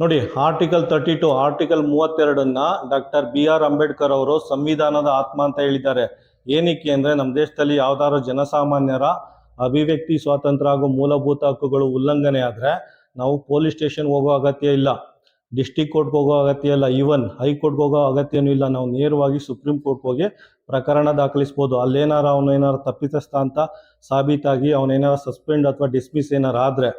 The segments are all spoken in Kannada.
ನೋಡಿ ಆರ್ಟಿಕಲ್ ತರ್ಟಿ ಟು ಆರ್ಟಿಕಲ್ ಮೂವತ್ತೆರಡನ್ನ ಡಾಕ್ಟರ್ ಬಿ ಆರ್ ಅಂಬೇಡ್ಕರ್ ಅವರು ಸಂವಿಧಾನದ ಆತ್ಮ ಅಂತ ಹೇಳಿದ್ದಾರೆ. ಏನಕ್ಕೆ ಅಂದ್ರೆ ನಮ್ಮ ದೇಶದಲ್ಲಿ ಯಾವ್ದಾದ್ರು ಜನಸಾಮಾನ್ಯರ ಅಭಿವ್ಯಕ್ತಿ, ಸ್ವಾತಂತ್ರ್ಯ ಹಾಗೂ ಮೂಲಭೂತ ಹಕ್ಕುಗಳು ಉಲ್ಲಂಘನೆ ಆದ್ರೆ ನಾವು ಪೊಲೀಸ್ ಸ್ಟೇಷನ್ ಹೋಗೋ ಅಗತ್ಯ ಇಲ್ಲ. ಡಿಸ್ಟಿಕ್ ಕೋರ್ಟ್ಗೆ ಹೋಗೋ ಅಗತ್ಯ ಇಲ್ಲ. ಈವನ್ ಹೈಕೋರ್ಟ್ಗೆ ಹೋಗೋ ಅಗತ್ಯನೂ ಇಲ್ಲ. ನಾವು ನೇರವಾಗಿ ಸುಪ್ರೀಂ ಕೋರ್ಟ್ ಹೋಗಿ ಪ್ರಕರಣ ದಾಖಲಿಸ್ಬೋದು. ಅಲ್ಲೇನಾರ ಅವನು ಏನಾರು ತಪ್ಪಿತಸ್ಥ ಅಂತ ಸಾಬೀತಾಗಿ ಅವನೇನಾರ ಸಸ್ಪೆಂಡ್ ಅಥವಾ ಡಿಸ್ಮಿಸ್ ಏನಾರು ಆದ್ರೆ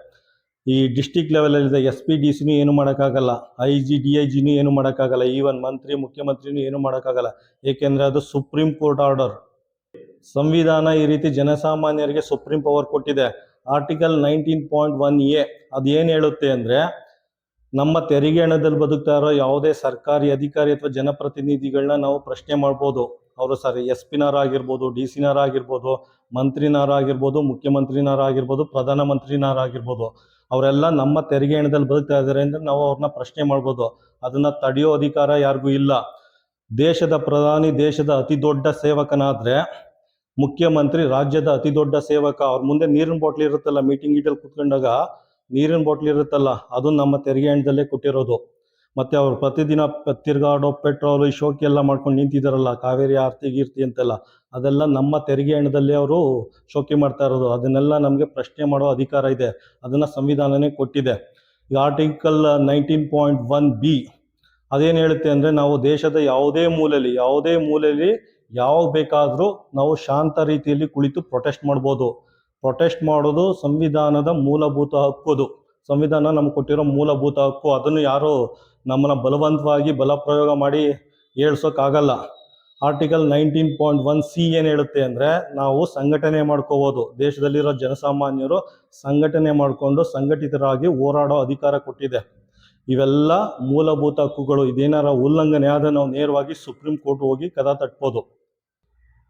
ಈ ಡಿಸ್ಟಿಕ್ ಲೆವೆಲಲ್ಲಿದೆ ಎಸ್ ಪಿ ಡಿ ಸಿನೂ ಏನು ಮಾಡೋಕ್ಕಾಗಲ್ಲ ಐ ಜಿ ಡಿ ಐ ಜಿನೂ ಏನು ಮಾಡೋಕ್ಕಾಗಲ್ಲ ಈವನ್ ಮಂತ್ರಿ, ಮುಖ್ಯಮಂತ್ರಿನೂ ಏನು ಮಾಡೋಕ್ಕಾಗಲ್ಲ. ಏಕೆಂದರೆ ಅದು ಸುಪ್ರೀಂ ಕೋರ್ಟ್ ಆರ್ಡರ್ ಸಂವಿಧಾನ ಈ ರೀತಿ ಜನಸಾಮಾನ್ಯರಿಗೆ ಸುಪ್ರೀಂ ಪವರ್ ಕೊಟ್ಟಿದೆ. Article nineteen point one A ಅದು ಏನು ಹೇಳುತ್ತೆ ಅಂದರೆ, ನಮ್ಮ ತೆರಿಗೆ ಹಣದಲ್ಲಿ ಬದುಕ್ತಾ ಇರೋ ಯಾವುದೇ ಸರ್ಕಾರಿ ಅಧಿಕಾರಿ ಅಥವಾ ಜನಪ್ರತಿನಿಧಿಗಳನ್ನ ನಾವು ಪ್ರಶ್ನೆ ಮಾಡ್ಬೋದು. ಅವರು ಸರ್ ಎಸ್ ಪಿನಾರಾಗಿರ್ಬೋದು ಡಿ ಸಿನಾರ ಆಗಿರ್ಬೋದು ಮಂತ್ರಿನಾರ ಆಗಿರ್ಬೋದು ಅವರೆಲ್ಲ ನಮ್ಮ ತೆರಿಗೆ ಹಣದಲ್ಲಿ ಬದುಕ್ತಾ ಇದ್ದಾರೆ ಅಂದ್ರೆ ನಾವು ಅವ್ರನ್ನ ಪ್ರಶ್ನೆ ಮಾಡ್ಬೋದು. ಅದನ್ನ ತಡೆಯೋ ಅಧಿಕಾರ ಯಾರಿಗೂ ಇಲ್ಲ. ದೇಶದ ಪ್ರಧಾನಿ, ದೇಶದ ಅತಿ ದೊಡ್ಡ ಸೇವಕನಾದ್ರೆ ಮುಖ್ಯಮಂತ್ರಿ, ರಾಜ್ಯದ ಅತಿ ದೊಡ್ಡ ಸೇವಕ. ಅವ್ರ ಮುಂದೆ ನೀರಿನ ಬಾಟ್ಲಿ ಇರುತ್ತಲ್ಲ ಮೀಟಿಂಗ್ ಗೀಟಲ್ಲಿ ಕುತ್ಕೊಂಡಾಗ ನೀರಿನ ಬಾಟ್ಲಿ ಇರುತ್ತಲ್ಲ, ಅದು ನಮ್ಮ ತೆರಿಗೆ ಹಣದಲ್ಲೇ ಕೊಟ್ಟಿರೋದು. ಮತ್ತೆ ಅವರು ಪ್ರತಿದಿನ ತಿರ್ಗಾಡೋ ಪೆಟ್ರೋಲ್ ಈ ಶೋಕಿ ಎಲ್ಲ ಮಾಡ್ಕೊಂಡು ನಿಂತಿದ್ದಾರಲ್ಲ ಕಾವೇರಿ ಆರ್ತಿ ಗೀರ್ತಿ ಅಂತೆಲ್ಲ, ಅದೆಲ್ಲ ನಮ್ಮ ತೆರಿಗೆ ಹಣದಲ್ಲಿ ಅವರು ಶೋಕಿ ಮಾಡ್ತಾ ಇರೋದು. ಅದನ್ನೆಲ್ಲ ನಮಗೆ ಪ್ರಶ್ನೆ ಮಾಡೋ ಅಧಿಕಾರ ಇದೆ. ಅದನ್ನ ಸಂವಿಧಾನನೇ ಕೊಟ್ಟಿದೆ. ಈ article nineteen point one B ಅದೇನು ಹೇಳುತ್ತೆ ಅಂದರೆ ನಾವು ದೇಶದ ಯಾವುದೇ ಮೂಲೆಯಲ್ಲಿ ಯಾವುದೇ ಮೂಲೆಯಲ್ಲಿ ಯಾವಾಗ ಬೇಕಾದರೂ ನಾವು ಶಾಂತ ರೀತಿಯಲ್ಲಿ ಕುಳಿತು ಪ್ರೊಟೆಸ್ಟ್ ಮಾಡ್ಬೋದು. ಪ್ರೊಟೆಸ್ಟ್ ಮಾಡೋದು ಸಂವಿಧಾನದ ಮೂಲಭೂತ ಹಕ್ಕು ಸಂವಿಧಾನ ನಮ್ಗೆ ಕೊಟ್ಟಿರೋ ಮೂಲಭೂತ ಹಕ್ಕು ಅದನ್ನು ಯಾರು ನಮ್ಮನ್ನ ಬಲವಂತವಾಗಿ ಬಲ ಪ್ರಯೋಗ ಮಾಡಿ ಏಳ್ಸೋಕ್ಕಾಗಲ್ಲ article nineteen point one C ಏನು ಹೇಳುತ್ತೆ ಅಂದರೆ, ನಾವು ಸಂಘಟನೆ ಮಾಡ್ಕೋಬೋದು. ದೇಶದಲ್ಲಿರೋ ಜನಸಾಮಾನ್ಯರು ಸಂಘಟನೆ ಮಾಡಿಕೊಂಡು ಸಂಘಟಿತರಾಗಿ ಹೋರಾಡೋ ಅಧಿಕಾರ ಕೊಟ್ಟಿದೆ. ಇವೆಲ್ಲ ಮೂಲಭೂತ ಹಕ್ಕುಗಳು. ಇದೇನಾರ ಉಲ್ಲಂಘನೆ ಆದ್ರೆ ನಾವು ನೇರವಾಗಿ ಸುಪ್ರೀಂ ಕೋರ್ಟ್ ಹೋಗಿ ಕದ ತಟ್ಬೋದು.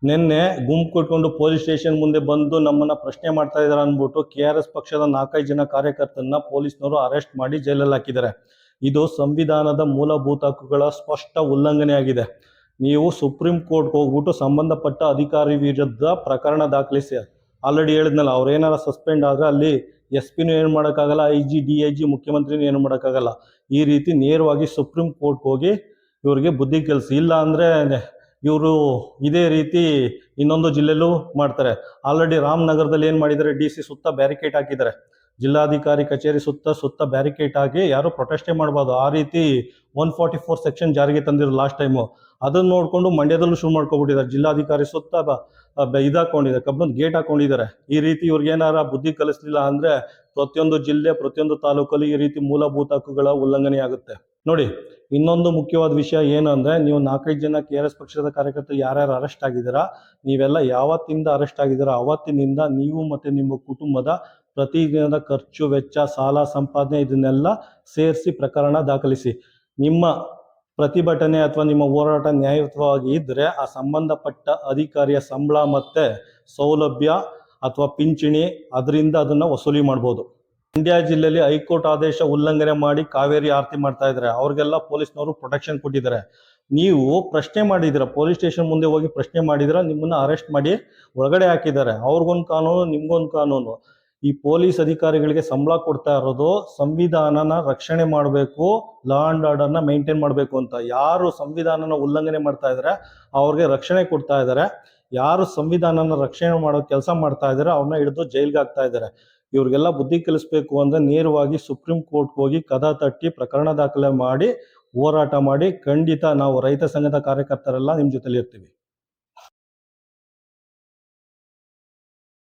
ನಿನ್ನೆ ಗುಂಪು ಕೊಟ್ಕೊಂಡು ಪೊಲೀಸ್ ಸ್ಟೇಷನ್ ಮುಂದೆ ಬಂದು ನಮ್ಮನ್ನ ಪ್ರಶ್ನೆ ಮಾಡ್ತಾ ಇದ್ದಾರೆ ಅಂದ್ಬಿಟ್ಟು ಕೆ ಆರ್ ಎಸ್ ಪಕ್ಷದ ನಾಲ್ಕೈದು ಜನ ಕಾರ್ಯಕರ್ತರನ್ನ ಪೊಲೀಸ್ನವರು ಅರೆಸ್ಟ್ ಮಾಡಿ ಜೈಲಲ್ಲಿ ಹಾಕಿದ್ದಾರೆ. ಇದು ಸಂವಿಧಾನದ ಮೂಲಭೂತ ಹಕ್ಕುಗಳ ಸ್ಪಷ್ಟ ಉಲ್ಲಂಘನೆ ಆಗಿದೆ ನೀವು ಸುಪ್ರೀಂ ಕೋರ್ಟ್ ಹೋಗ್ಬಿಟ್ಟು ಸಂಬಂಧಪಟ್ಟ ಅಧಿಕಾರಿ ವಿರುದ್ಧ ಪ್ರಕರಣ ದಾಖಲಿಸಿ. ಆಲ್ರೆಡಿ ಹೇಳಿದ್ನಲ್ಲ, ಅವ್ರು ಏನಾರ ಸಸ್ಪೆಂಡ್ ಆದ್ರೆ ಅಲ್ಲಿ ಎಸ್ ಪಿನೂ ಏನು ಮಾಡೋಕ್ಕಾಗಲ್ಲ, I G, D I G ಮುಖ್ಯಮಂತ್ರಿನೂ ಏನು ಮಾಡೋಕ್ಕಾಗಲ್ಲ. ಈ ರೀತಿ ನೇರವಾಗಿ ಸುಪ್ರೀಂ ಕೋರ್ಟ್ ಹೋಗಿ ಇವ್ರಿಗೆ ಬುದ್ಧಿ ಕೆಲಸ. ಇಲ್ಲ ಅಂದರೆ ಇವರು ಇದೇ ರೀತಿ ಇನ್ನೊಂದು ಜಿಲ್ಲೆಲ್ಲೂ ಮಾಡ್ತಾರೆ. ಆಲ್ರೆಡಿ ರಾಮನಗರದಲ್ಲಿ ಏನು ಮಾಡಿದ್ದಾರೆ? ಡಿ ಸಿ ಸುತ್ತ ಬ್ಯಾರಿಕೇಡ್ ಹಾಕಿದ್ದಾರೆ. ಜಿಲ್ಲಾಧಿಕಾರಿ ಕಚೇರಿ ಸುತ್ತ ಸುತ್ತ ಬ್ಯಾರಿಕೇಡ್ ಹಾಕಿ ಯಾರು ಪ್ರೊಟೆಸ್ಟೇ ಮಾಡಬಾರ್ದು. ಆ ರೀತಿ ಒನ್ ಫಾರ್ಟಿ ಫೋರ್ ಸೆಕ್ಷನ್ ಜಾರಿಗೆ ತಂದಿರು ಲಾಸ್ಟ್ ಟೈಮು ಅದನ್ನು ನೋಡಿಕೊಂಡು ಮಂಡ್ಯದಲ್ಲೂ ಶುರು ಮಾಡ್ಕೊಬಿಟ್ಟಿದ್ದಾರೆ. ಜಿಲ್ಲಾಧಿಕಾರಿ ಸುತ್ತ ಬ- ಹಾಕೊಂಡಿದ್ದಾರೆ ಕಬ್ಬನ್ ಗೇಟ್ ಹಾಕೊಂಡಿದ್ದಾರೆ. ಈ ರೀತಿ ಇವ್ರಿಗೆ ಏನಾರ ಬುದ್ಧಿ ಕಲಿಸ್ಲಿಲ್ಲ ಅಂದ್ರೆ ಪ್ರತಿಯೊಂದು ಜಿಲ್ಲೆ, ಪ್ರತಿಯೊಂದು ತಾಲೂಕಲ್ಲಿ ಈ ರೀತಿ ಮೂಲಭೂತ ಹಕ್ಕುಗಳ ಉಲ್ಲಂಘನೆ ಆಗುತ್ತೆ. ನೋಡಿ, ಇನ್ನೊಂದು ಮುಖ್ಯವಾದ ವಿಷಯ ಏನು ಅಂದರೆ, ನೀವು ನಾಲ್ಕೈದು ಜನ ಕೆ ಆರ್ ಎಸ್ ಪಕ್ಷದ ಕಾರ್ಯಕರ್ತರು ಯಾರ್ಯಾರು ಅರೆಸ್ಟ್ ಆಗಿದ್ದೀರಾ, ನೀವೆಲ್ಲ ಯಾವತ್ತಿಂದ ಅರೆಸ್ಟ್ ಆಗಿದ್ದೀರಾ, ಅವತ್ತಿನಿಂದ ನೀವು ಮತ್ತು ನಿಮ್ಮ ಕುಟುಂಬದ ಪ್ರತಿದಿನದ ಖರ್ಚು, ವೆಚ್ಚ, ಸಾಲ, ಸಂಪಾದನೆ ಇದನ್ನೆಲ್ಲ ಸೇರಿಸಿ ಪ್ರಕರಣ ದಾಖಲಿಸಿ. ನಿಮ್ಮ ಪ್ರತಿಭಟನೆ ಅಥವಾ ನಿಮ್ಮ ಹೋರಾಟ ನ್ಯಾಯಯುತವಾಗಿ ಇದ್ದರೆ ಆ ಸಂಬಂಧಪಟ್ಟ ಅಧಿಕಾರಿಯ ಸಂಬಳ ಮತ್ತೆ ಸೌಲಭ್ಯ ಅಥವಾ ಪಿಂಚಣಿ, ಅದರಿಂದ ಅದನ್ನ ವಸೂಲಿ ಮಾಡ್ಬೋದು. ಮಂಡ್ಯ ಜಿಲ್ಲೆಯಲ್ಲಿ ಹೈಕೋರ್ಟ್ ಆದೇಶ ಉಲ್ಲಂಘನೆ ಮಾಡಿ ಕಾವೇರಿ ಆರತಿ ಮಾಡ್ತಾ ಇದ್ದಾರೆ. ಅವ್ರಿಗೆಲ್ಲ ಪೊಲೀಸ್ನವರು ಪ್ರೊಟೆಕ್ಷನ್ ಕೊಟ್ಟಿದ್ದಾರೆ. ನೀವು ಪ್ರಶ್ನೆ ಮಾಡಿದಿರ ಪೊಲೀಸ್ ಸ್ಟೇಷನ್ ಮುಂದೆ ಹೋಗಿ ಪ್ರಶ್ನೆ ಮಾಡಿದಿರ ನಿಮ್ಮನ್ನ ಅರೆಸ್ಟ್ ಮಾಡಿ ಒಳಗಡೆ ಹಾಕಿದ್ದಾರೆ. ಅವ್ರಿಗೊಂದು ಕಾನೂನು, ನಿಮ್ಗೊಂದು ಕಾನೂನು. ಈ ಪೊಲೀಸ್ ಅಧಿಕಾರಿಗಳಿಗೆ ಸಂಬಳ ಕೊಡ್ತಾ ಇರೋದು ಸಂವಿಧಾನನ ರಕ್ಷಣೆ ಮಾಡಬೇಕು ಲಾ ಅಂಡ್ ಆರ್ಡರ್ನ ಮೇಂಟೈನ್ ಮಾಡಬೇಕು ಅಂತ. ಯಾರು ಸಂವಿಧಾನನ ಉಲ್ಲಂಘನೆ ಮಾಡ್ತಾ ಇದ್ದಾರೆ, ಅವ್ರಿಗೆ ರಕ್ಷಣೆ ಕೊಡ್ತಾ ಇದ್ದಾರೆ. ಯಾರು ಸಂವಿಧಾನನ ರಕ್ಷಣೆ ಮಾಡೋ ಕೆಲಸ ಮಾಡ್ತಾ ಇದ್ದಾರೆ, ಅವ್ರನ್ನ ಹಿಡಿದು ಜೈಲ್ಗೆ ಹಾಕ್ತಾ ಇದ್ದಾರೆ. ಇವ್ರಿಗೆಲ್ಲ ಬುದ್ಧಿ ಕಲಿಸ್ಬೇಕು ಅಂದ್ರೆ ನೇರವಾಗಿ ಸುಪ್ರೀಂ ಕೋರ್ಟ್ ಹೋಗಿ ಕದ ತಟ್ಟಿ ಪ್ರಕರಣ ದಾಖಲೆ ಮಾಡಿ ಹೋರಾಟ ಮಾಡಿ ಖಂಡಿತ ನಾವು ರೈತ ಸಂಘದ ಕಾರ್ಯಕರ್ತರೆಲ್ಲ ನಿಮ್ಮ ಜೊತೆಲಿ ಇರ್ತೀವಿ.